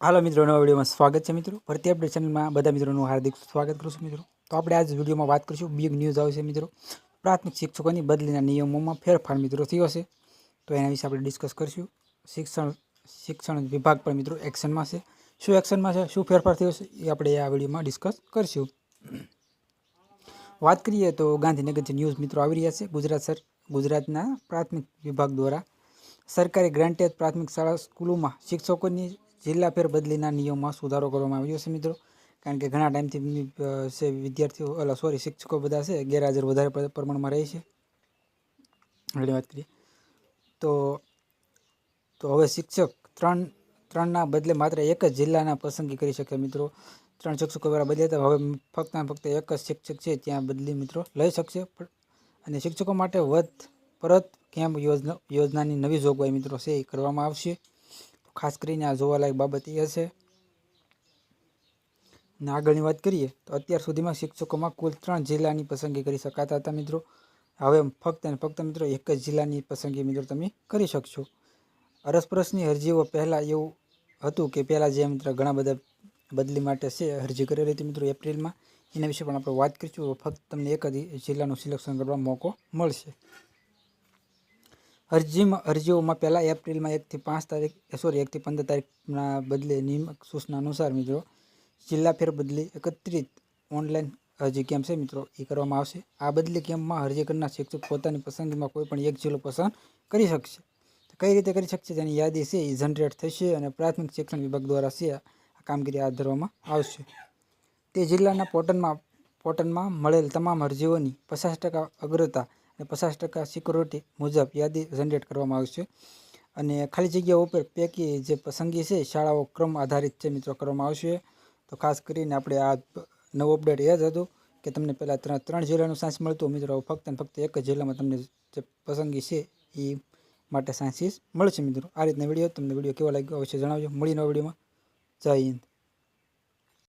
હાલો મિત્રો, નવા વિડીયોમાં સ્વાગત છે મિત્રો. ભરતી અપડેટ ચેનલમાં બધા મિત્રોનું હાર્દિક સ્વાગત કરું છું મિત્રો. તો આપણે આજ વિડીયોમાં વાત કરીશું બિગ ન્યૂઝ આવશે મિત્રો. પ્રાથમિક શિક્ષકોની બદલીના નિયમોમાં ફેરફાર મિત્રો થયો છે. તો એના વિશે આપણે ડિસ્કસ કરીશું. શિક્ષણ શિક્ષણ વિભાગ પણ મિત્રો એક્શનમાં છે. શું એક્શનમાં છે? શું ફેરફાર થયો છે? એ આપણે આ વિડીયોમાં ડિસ્કસ કરીશું. વાત કરીએ તો ગાંધીનગર જે ન્યૂઝ મિત્રો આવી રહ્યા છે, ગુજરાત સર, ગુજરાતના પ્રાથમિક વિભાગ દ્વારા સરકારી ગ્રાન્ટેડ પ્રાથમિક શાળા સ્કૂલોમાં શિક્ષકોની જિલ્લા ફેરબદલીના નિયમમાં સુધારો કરવામાં આવ્યો છે મિત્રો. કારણ કે ઘણા ટાઈમથી વિદ્યાર્થીઓ, અલા સોરી શિક્ષકો બધા છે, ગેરહાજર વધારે પ્રમાણમાં રહે છે. આગળ વાત કરીએ. તો તો હવે શિક્ષક ત્રણ, ત્રણના બદલે માત્ર એક જ જિલ્લાના પસંદગી કરી શકે મિત્રો. ત્રણ શિક્ષકો દ્વારા બદલ્યા હતા હવે ફક્ત ફક્ત એક જ શિક્ષક છે ત્યાં બદલી મિત્રો લઈ શકશે. અને શિક્ષકો માટે વધ, પરત કેમ્પ યોજના, યોજનાની નવી જોગવાઈ મિત્રો છે એ કરવામાં આવશે. ખાસ કરીને આ જોવાલાયક બાબત એ હશે. ને આગળની વાત કરીએ, તો અત્યાર સુધીમાં શિક્ષકોમાં કુલ ત્રણ જિલ્લાની પસંદગી કરી શકાતા હતા મિત્રો. હવે ફક્ત અને ફક્ત મિત્રો એક જ જિલ્લાની પસંદગી મિત્રો તમે કરી શકશો. અરસપરસની અરજીઓ પહેલાં એવું હતું કે પહેલાં જે મિત્રો ઘણા બધા બદલી માટે છે અરજી કરેલી હતી મિત્રો એપ્રિલમાં. એના વિશે પણ આપણે વાત કરીશું. ફક્ત તમને એક જ જિલ્લાનું સિલેક્શન કરવા મોકો મળશે. અરજીમાં, અરજીઓમાં પહેલાં એપ્રિલમાં એકથી પાંચ તારીખ સોરી એકથી પંદર તારીખના બદલે નિયમક સૂચના અનુસાર મિત્રો, જિલ્લા ફેરબદલી એકત્રિત ઓનલાઈન અરજી કેમ્પ છે મિત્રો? એ કરવામાં આવશે. આ બદલી કેમ્પમાં અરજી કરનાર શિક્ષક પોતાની પસંદગીમાં કોઈ પણ એક જિલ્લો પસંદ કરી શકશે. કઈ રીતે કરી શકશે તેની યાદી છે એ જનરેટ થશે અને પ્રાથમિક શિક્ષણ વિભાગ દ્વારા છે આ કામગીરી હાથ ધરવામાં આવશે. તે જિલ્લાના પોર્ટલમાં પોર્ટલમાં મળેલ તમામ અરજીઓની પચાસ ટકા અગ્રતા અને પચાસ ટકા સિક્યોરિટી મુજબ યાદી જનરેટ કરવામાં આવશે અને ખાલી જગ્યાઓ ઉપર પૈકી જે પસંદગી છે, શાળાઓ ક્રમ આધારિત છે મિત્રો, કરવામાં આવશે તો ખાસ કરીને આપણે આ નવો અપડેટ એ જ હતું કે તમને પહેલાં ત્રણ ત્રણ જિલ્લાનું સાયન્સ મળતું મિત્રો. ફક્ત અને ફક્ત એક જ જિલ્લામાં તમને જે પસંદગી છે એ માટે સાયન્સીસ મળશે મિત્રો. આ રીતના વીડિયો તમને વીડિયો કેવો લાગ્યો અવશ્ય જણાવજો. મળીને વિડીયોમાં. જય હિન્દ.